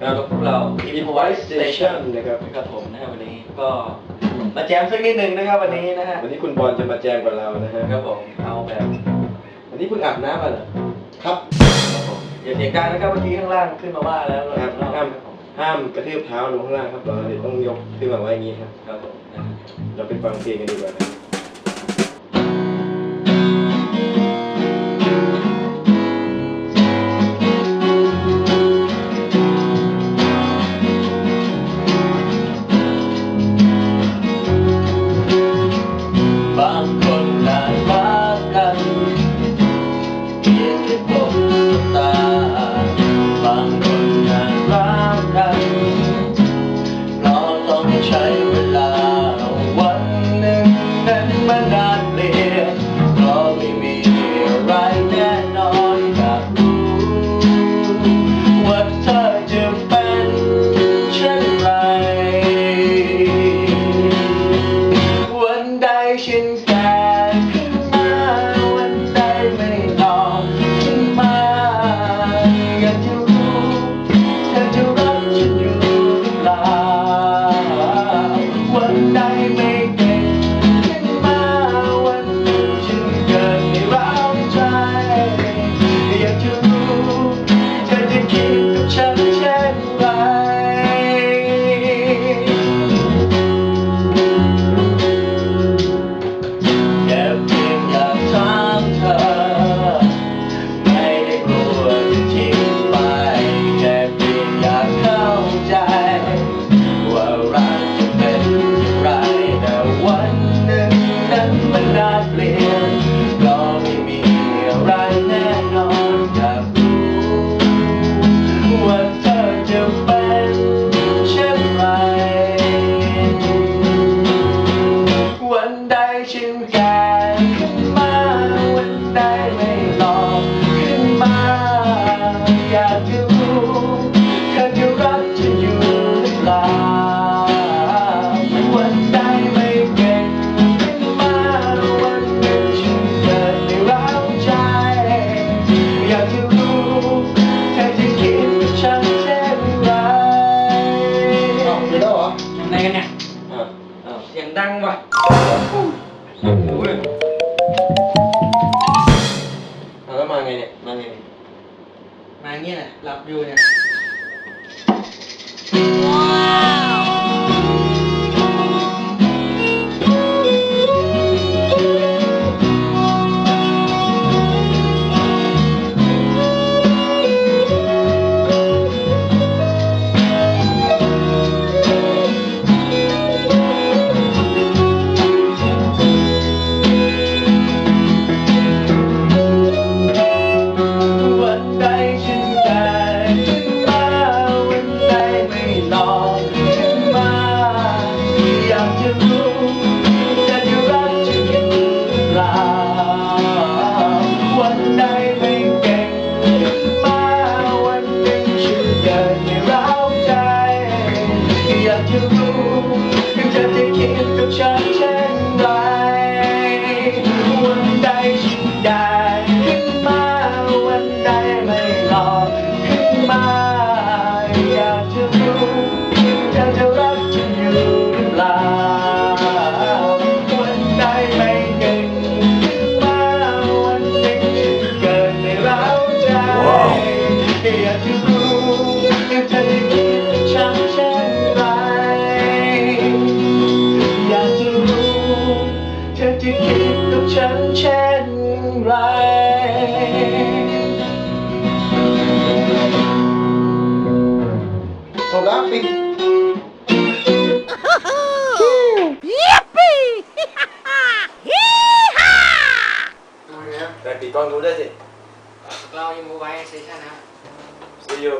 แล้วก็พวกเรา e p o i s t a t i o n นะครับกับผมนะครับวันนี้ก็มาแจมสักนิดนึงนะครับวันนี้นะฮะวันนี้คุณบอลจะมาแจมกับเรานะฮะครับผมเอาแบบวันนี้คุณอาบน้ำมาเหรอครับอย่าเสียกดังนะครับเมื่อกี้ข้างล่างขึ้นมาว่าแล้วครับห้ามห้ามกระเทืบเท้าลงข้างล่างครับเราเลยต้องยกขึ้นมาไว้อย่างนี้ครับครับผมเราไปฟังเพลงกันดีกว่าครับ เนี่ยหละหลับอยู่เนี่ย got your you got the kid, the cha-cha. ปิดกล้องนู้ด้วยสิกล้องยังมูไว้ใช้ใช่นะ see you